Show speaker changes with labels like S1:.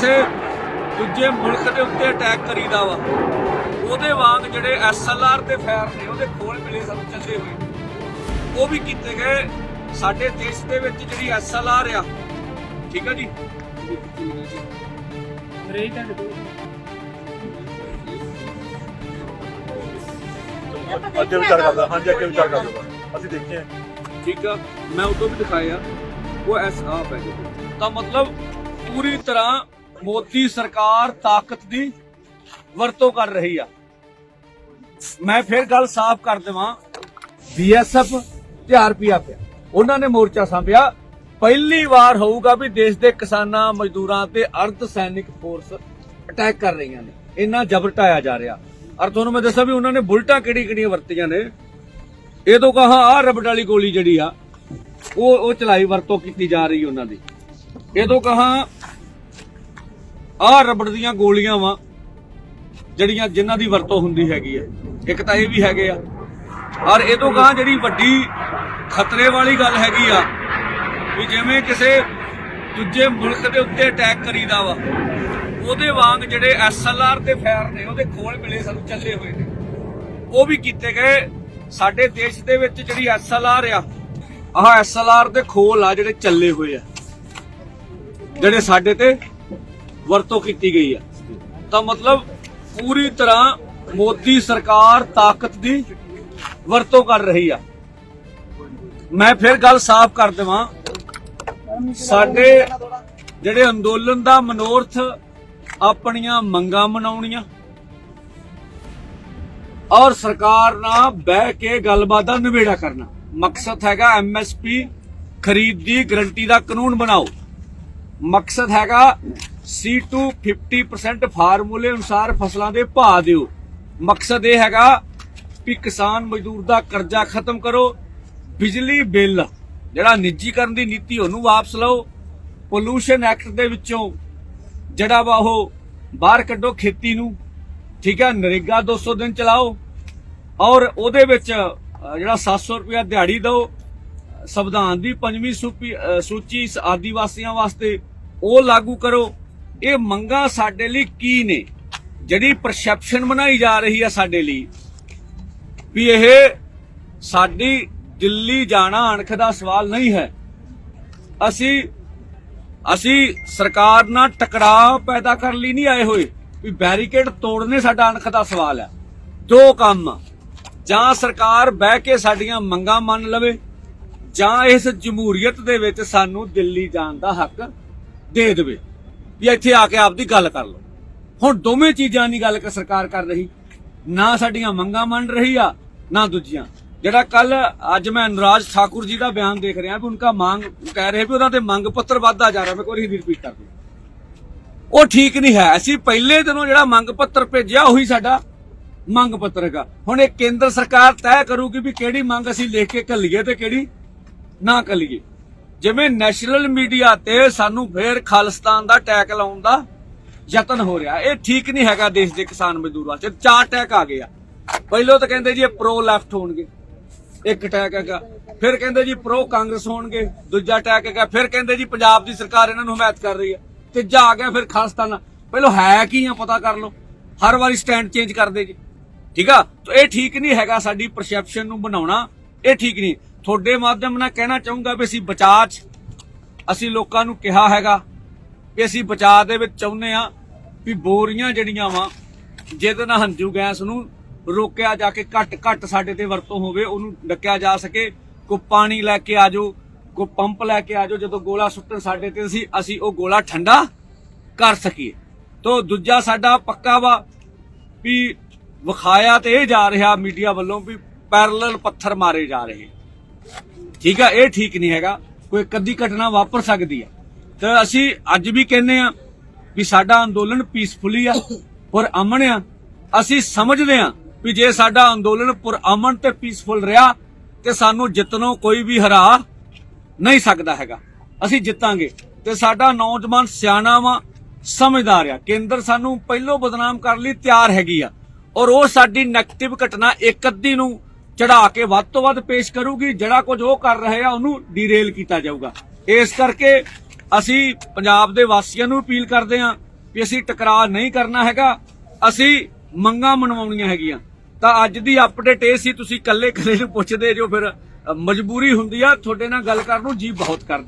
S1: ਕਿਸੇ ਦੂਜੇ ਮੁਲਕ ਦੇ ਉੱਤੇ ਅਟੈਕ ਕਰੀਦਾ ਵਾ। ਉਹਦੇ ਵਾਂਗ ਜਿਹੜੇ ਐਸਐਲਆਰ ਤੇ ਫਾਇਰ ਨੇ ਉਹਦੇ ਖੋਲ ਮਿਲੇ ਸਾਨੂੰ ਚੱਲੇ ਹੋਏ। ਉਹ ਵੀ ਕੀਤੇ ਗਏ। ਸਾਡੇ ਦੇਸ਼ ਦੇ ਵਿੱਚ ਜਿਹੜੀ ਐਸਐਲਆਰ ਆ ਠੀਕ ਆ ਜੀ?
S2: ਅੱਗੇ ਵਿਚਾਰ ਕਰਦਾ ਹਾਂਜੀ ਅੱਗੇ ਵਿਚਾਰ ਕਰਦਾ ਅਸੀਂ ਦੇਖੇ ਹਾਂ
S1: ਠੀਕ ਆ। ਮੈਂ ਉਦੋਂ ਵੀ ਦਿਖਾਇਆ। ਉਹ ਐਸਾ ਪੈ ਗਿਆ। ਤਾਂ ਮਤਲਬ ਪੂਰੀ ਤਰ੍ਹਾਂ ਮੋਦੀ ਸਰਕਾਰ ਤਾਕਤ ਦੀ ਵਰਤੋਂ ਕਰ ਰਹੀ ਆ। ਮੈਂ ਫਿਰ ਗੱਲ ਸਾਫ਼ ਕਰ ਦੇਵਾਂ। ਬੀਐਸਐਫ ਤੇ ਆਰਪੀਐਫ ਉਹਨਾਂ ਨੇ ਮੋਰਚਾ ਸੰਭਿਆ। ਪਹਿਲੀ ਵਾਰ ਹੋਊਗਾ ਵੀ ਦੇਸ਼ ਦੇ ਕਿਸਾਨਾਂ, ਮਜ਼ਦੂਰਾਂ ਤੇ ਅਰਧ ਸੈਨਿਕ ਫੋਰਸ ਅਟੈਕ ਕਰ ਰਹੀਆਂ ਨੇ। ਇੰਨਾ ਜਬਰ ਢਾਇਆ ਜਾ ਰਿਹਾ। ਔਰ ਤੁਹਾਨੂੰ ਮੈਂ ਦੱਸਾਂ ਵੀ ਉਹਨਾਂ ਨੇ ਬੁਲਟਾਂ ਕਿਹੜੀ ਕਿਹੜੀਆਂ ਵਰਤੀਆਂ ਨੇ। ਇਹ ਤੋਂ ਕਹਾ ਆ ਰਬੜ ਵਾਲੀ ਗੋਲੀ ਜਿਹੜੀ ਆ, ਉਹ ਉਹ ਚਲਾਈ ਵਰਤੋਂ ਕੀਤੀ ਜਾ ਰਹੀ ਉਹਨਾਂ ਦੀ। ਇਹ ਤੋਂ ਕਹਾ ਆਹ ਰਬੜ ਦੀਆਂ ਗੋਲੀਆਂ ਵਾ, ਜਿਹੜੀਆਂ ਜਿਨ੍ਹਾਂ ਦੀ ਵਰਤੋਂ ਹੁੰਦੀ ਹੈਗੀ ਆ। ਇੱਕ ਤਾਂ ਇਹ ਵੀ ਹੈਗੇ ਆ। ਔਰ ਇਹ ਤੋਂ ਕਹਾ ਜਿਹੜੀ ਵੱਡੀ ਖਤਰੇ ਵਾਲੀ ਗੱਲ ਹੈਗੀ ਆ, ਵੀ ਜਿਵੇਂ ਕਿਸੇ ਦੂਜੇ ਮੁਲਕ ਦੇ ਉੱਤੇ ਅਟੈਕ ਕਰੀਦਾ ਵਾ, ਉਹਦੇ ਵਾਂਗ ਜਿਹੜੇ ਐਸਐਲਆਰ ਤੇ ਫਾਇਰ ਨੇ, ਉਹਦੇ ਖੋਲ ਮਿਲੇ ਸਾਨੂੰ ਚੱਲੇ ਹੋਏ ਨੇ। ਉਹ ਵੀ ਕੀਤੇ ਗਏ ਸਾਡੇ ਦੇਸ਼ ਦੇ ਵਿੱਚ ਜਿਹੜੀ ਐਸਐਲਆਰ ਆ, ਆਹ ਐਸਐਲਆਰ ਦੇ ਖੋਲ ਆ ਜਿਹੜੇ ਚੱਲੇ ਹੋਏ ਆ। ਜਿਹੜੇ ਸਾਡੇ ਤੇ ਵਰਤੋਂ ਕੀਤੀ ਗਈ ਆ ਤਾਂ ਮਤਲਬ ਪੂਰੀ ਤਰ੍ਹਾਂ ਮੋਦੀ ਸਰਕਾਰ ਤਾਕਤ ਦੀ ਵਰਤੋਂ ਕਰ ਰਹੀ ਆ। ਮੈਂ ਫਿਰ ਗੱਲ ਸਾਫ਼ ਕਰ ਦੇਵਾਂ। ਸਾਡੇ ਜਿਹੜੇ ਅੰਦੋਲਨ ਦਾ ਮਨੋਰਥ ਆਪਣੀਆਂ ਮੰਗਾਂ ਮਨਾਉਣੀਆਂ ਔਰ ਸਰਕਾਰ ਨਾਲ ਬਹਿ ਕੇ ਗੱਲਬਾਤ ਦਾ ਨਿਬੇੜਾ ਕਰਨਾ। ਮਕਸਦ ਹੈਗਾ ਐਮਐਸਪੀ ਖਰੀਦ ਦੀ ਗਰੰਟੀ ਦਾ ਕਾਨੂੰਨ ਬਣਾਓ। ਮਕਸਦ ਹੈਗਾ C2 50% ਫਾਰਮੂਲੇ ਅਨੁਸਾਰ ਫਸਲਾਂ ਦੇ ਭਾਅ ਦਿਓ। ਮਕਸਦ ਇਹ ਹੈਗਾ ਕਿ ਕਿਸਾਨ ਮਜ਼ਦੂਰ ਦਾ ਕਰਜ਼ਾ ਖਤਮ ਕਰੋ ਬਿਜਲੀ ਬਿੱਲ ਜਿਹੜਾ ਨਿੱਜੀਕਰਨ ਦੀ ਨੀਤੀ ਉਹਨੂੰ ਵਾਪਸ ਲਓ। ਪੋਲੂਸ਼ਨ ਐਕਟ ਦੇ ਵਿੱਚੋਂ ਜਿਹੜਾ ਵਾ ਉਹ ਬਾਹਰ ਕੱਢੋ ਖੇਤੀ ਨੂੰ। ਠੀਕ ਹੈ ਨਰੇਗਾ 200 ਦਿਨ ਚਲਾਓ ਔਰ ਉਹਦੇ ਵਿੱਚ ਅ, ਜਿਹੜਾ 700 ਰੁਪਇਆ ਦਿਹਾੜੀ ਦਿਓ। ਸੰਵਿਧਾਨ ਦੀ ਪੰਜਵੀਂ ਸੂਪੀ- ਸੂਚੀ ਸ- ਆਦੀਵਾਸੀਆਂ ਵਾਸਤੇ ਉਹ ਲਾਗੂ ਕਰੋ। ਇਹ ਮੰਗਾਂ ਸਾਡੇ ਲਈ ਕੀ ਨੇ? ਜਿਹੜੀ ਪਰਸੈਪਸ਼ਨ ਬਣਾਈ ਜਾ ਰਹੀ ਹੈ ਸਾਡੇ ਲਈ। ਵੀ ਇਹ ਸਾਡੀ ਦਿੱਲੀ ਜਾਣਾ ਅਣਖ ਦਾ ਸਵਾਲ ਨਹੀਂ ਹੈ। ਅਸੀਂ ਅਸੀਂ ਸਰਕਾਰ ਨਾਲ ਟਕਰਾਅ ਪੈਦਾ ਕਰਨ ਲਈ ਨਹੀਂ ਆਏ ਹੋਏ। ਵੀ ਬੈਰੀਕੇਡ ਤੋੜਨੇ ਸਾਡਾ ਅਣਖ ਦਾ ਸਵਾਲ ਹੈ। ਦੋ ਕੰਮ ਜਾਂ ਸਰਕਾਰ ਬਹਿ ਕੇ ਸਾਡੀਆਂ ਮੰਗਾਂ ਮੰਨ ਲਵੇ, ਜਾਂ ਇਸ ਜਮਹੂਰੀਅਤ ਦੇ ਵਿੱਚ ਸਾਨੂੰ ਦਿੱਲੀ ਜਾਣ ਦਾ ਹੱਕ ਦੇ ਦੇਵੇ। ਵੀ ਇੱਥੇ ਆ ਕੇ ਆਪਦੀ ਗੱਲ ਕਰ ਲਓ। ਹੁਣ ਦੋਵੇਂ ਚੀਜ਼ਾਂ ਦੀ ਗੱਲ ਸਰਕਾਰ ਕਰ ਰਹੀ। ਨਾ ਸਾਡੀਆਂ ਮੰਗਾਂ ਮੰਨ ਰਹੀ ਆ, ਨਾ ਦੂਜੀਆਂ। ਜਿਹੜਾ ਕੱਲ ਅੱਜ ਮੈਂ ਅਨੁਰਾਜ ਠਾਕੁਰ ਜੀ ਦਾ ਬਿਆਨ ਦੇਖ ਰਿਹਾ ਵੀ ਉਨਕਾ ਮੰਗ ਕਹਿ ਰਹੇ ਵੀ ਉਹਨਾਂ ਦੇ ਮੰਗ ਪੱਤਰ ਵੱਧਦਾ ਜਾ ਰਿਹਾ, ਮੈਂ ਕੋਈ ਰਿਪੀਟ ਕਰ ਦੂੰ ਉਹ ਠੀਕ ਨਹੀਂ ਹੈ। ਅਸੀਂ ਪਹਿਲੇ ਦਿਨੋਂ ਜਿਹੜਾ ਮੰਗ ਪੱਤਰ ਭੇਜਿਆ, ਉਹੀ ਸਾਡਾ ਮੰਗ ਪੱਤਰ ਹੈਗਾ। ਹੁਣ ਇਹ ਕੇਂਦਰ ਸਰਕਾਰ ਤੈਅ ਕਰੂਗੀ ਵੀ ਕਿਹੜੀ ਮੰਗ ਅਸੀਂ ਲਿਖ ਕੇ ਘੱਲੀਏ ਤੇ ਕਿਹੜੀ ਨਾ ਘੱਲੀਏ। ਜਿਵੇਂ ਨੈਸ਼ਨਲ ਮੀਡੀਆ ਤੇ ਸਾਨੂੰ ਫੇਰ ਖਾਲਿਸਤਾਨ ਦਾ ਟੈਗ ਲਾਉਣ ਦਾ ਯਤਨ ਹੋ ਰਿਹਾ। ਇਹ ਠੀਕ ਨਹੀਂ ਹੈਗਾ ਦੇਸ਼ ਦੇ ਕਿਸਾਨ ਮਜ਼ਦੂਰ ਵਾਸਤੇ ਚਾਰ ਟੈਗ ਆ ਗਏ ਆ। ਪਹਿਲਾਂ ਤਾਂ ਕਹਿੰਦੇ ਜੀ ਇਹ ਪ੍ਰੋ ਲੈਫਟ ਹੋਣਗੇ। ਇੱਕ ਟੈਗ ਹੈਗਾ। ਫਿਰ ਕਹਿੰਦੇ ਜੀ ਪ੍ਰੋ ਕਾਂਗਰਸ ਹੋਣਗੇ। ਦੂਜਾ ਟੈਗ ਹੈਗਾ। ਫਿਰ ਕਹਿੰਦੇ ਜੀ ਪੰਜਾਬ ਦੀ ਸਰਕਾਰ ਇਹਨਾਂ ਨੂੰ ਹਮਾਇਤ ਕਰ ਰਹੀ ਹੈ। ਤੀਜਾ ਆ ਗਿਆ ਫਿਰ ਖਾਲਿਸਤਾਨ ਪਹਿਲਾਂ ਹੈ ਕੀ ਆ ਪਤਾ ਕਰ ਲਓ। ਹਰ ਵਾਰੀ ਸਟੈਂਡ ਚੇਂਜ ਕਰਦੇ ਜੀ। ਠੀਕ ਆ? ਤਾਂ ਇਹ ਠੀਕ ਨਹੀਂ ਹੈਗਾ ਸਾਡੀ ਪਰਸੈਪਸ਼ਨ ਨੂੰ ਬਣਾਉਣਾ। ਇਹ ਠੀਕ ਨਹੀਂ। ਤੁਹਾਡੇ ਮਾਧਿਅਮ ਨਾਲ ਕਹਿਣਾ ਚਾਹੂੰਗਾ ਵੀ ਅਸੀਂ ਬਚਾਅ 'ਚ। ਅਸੀਂ ਲੋਕਾਂ ਨੂੰ ਕਿਹਾ ਹੈਗਾ ਵੀ ਅਸੀਂ ਬਚਾਅ ਦੇ ਵਿੱਚ ਚਾਹੁੰਦੇ ਆ ਵੀ ਬੋਰੀਆਂ ਜਿਹੜੀਆਂ ਵਾ, ਜਿਹਦੇ ਨਾਲ ਹੰਝੂ ਗੈਸ ਨੂੰ ਰੋਕਿਆ ਜਾ ਕੇ ਘੱਟ ਘੱਟ ਸਾਡੇ ਤੇ ਵਰਤੋਂ ਹੋਵੇ, ਉਹਨੂੰ ਡੱਕਿਆ ਜਾ ਸਕੇ। ਕੋ ਪਾਣੀ ਲੈ ਕੇ ਆਜੋ ਕੋ ਪੰਪ ਲੈ ਕੇ ਆਜੋ ਜਦੋਂ ਗੋਲਾ ਸੁੱਟਣ ਸਾਡੇ ਤੇ ਅਸੀਂ ਅਸੀਂ ਉਹ ਗੋਲਾ ਠੰਡਾ ਕਰ ਸਕੀਏ। ਤੋ ਦੂਜਾ ਸਾਡਾ ਪੱਕਾ ਵਾ ਵੀ ਵਿਖਾਇਆ ਤੇ ਇਹ ਜਾ ਰਿਹਾ ਮੀਡੀਆ ਵੱਲੋਂ ਵੀ ਪੈਰਲਲ ਪੱਥਰ ਮਾਰੇ ਜਾ ਰਹੇ। ਠੀਕ ਆ, ਇਹ ਠੀਕ ਨਹੀਂ ਹੈਗਾ। ਕੋਈ ਕਦੀ ਘਟਨਾ ਵਾਪਰ ਸਕਦੀ ਹੈ ਤੇ ਅਸੀਂ ਅੱਜ ਵੀ ਕਹਿੰਨੇ ਆ ਵੀ ਸਾਡਾ ਅੰਦੋਲਨ ਪੀਸਫੁਲੀ ਆ, ਪਰ ਅਮਨ ਆ। ਅਸੀਂ ਸਮਝਦੇ ਆ ਵੀ ਜੇ ਸਾਡਾ ਅੰਦੋਲਨ ਪੁਰ ਅਮਨ ਤੇ ਪੀਸਫੁਲ ਰਿਹਾ, ਤੇ ਸਾਨੂੰ ਜਿੱਤਨੋਂ ਕੋਈ ਵੀ ਹਰਾ ਨਹੀਂ ਸਕਦਾ ਹੈਗਾ। ਅਸੀਂ ਜਿੱਤਾਂਗੇ। ਤੇ ਸਾਡਾ ਨੌਜਵਾਨ ਸਿਆਣਾ ਵਾ, ਸਮਝਦਾਰ ਆ। ਕੇਂਦਰ ਸਾਨੂੰ ਪਹਿਲੋਂ ਬਦਨਾਮ ਕਰਨ ਲਈ ਤਿਆਰ ਹੈਗੀ ਆ। ਔਰ ਉਹ ਸਾਡੀ ਨੈਗੇਟਿਵ ਘਟਨਾ ਇੱਕ ਅੱਧੀ ਨੂੰ ਚੜਾ ਕੇ ਵੱਧ ਤੋਂ ਵੱਧ ਪੇਸ਼ ਕਰੂਗੀ, ਜਿਹੜਾ ਕੁਝ ਉਹ ਕਰ ਰਹੇ ਆ, ਉਹਨੂੰ ਡੀਰੇਲ ਕੀਤਾ ਜਾਊਗਾ। ਇਸ ਕਰਕੇ ਅਸੀਂ ਪੰਜਾਬ ਦੇ ਵਾਸੀਆਂ ਨੂੰ ਅਪੀਲ ਕਰਦੇ ਹਾਂ ਵੀ ਅਸੀਂ ਟਕਰਾਅ ਨਹੀਂ ਕਰਨਾ ਹੈਗਾ, ਅਸੀਂ ਮੰਗਾਂ ਮਨਵਾਉਣੀਆਂ ਹੈਗੀਆਂ। ਤਾਂ ਅੱਜ ਦੀ ਅਪਡੇਟ ਇਹ ਸੀ, ਤੁਸੀਂ ਕੱਲੇ ਕੱਲੇ ਨੂੰ ਪੁੱਛਦੇ ਜੋ ਫਿਰ ਮਜਬੂਰੀ ਹੁੰਦੀ ਆ, ਤੁਹਾਡੇ ਨਾਲ ਗੱਲ ਕਰਨ ਨੂੰ ਜੀ ਬਹੁਤ ਕਰਦਾ।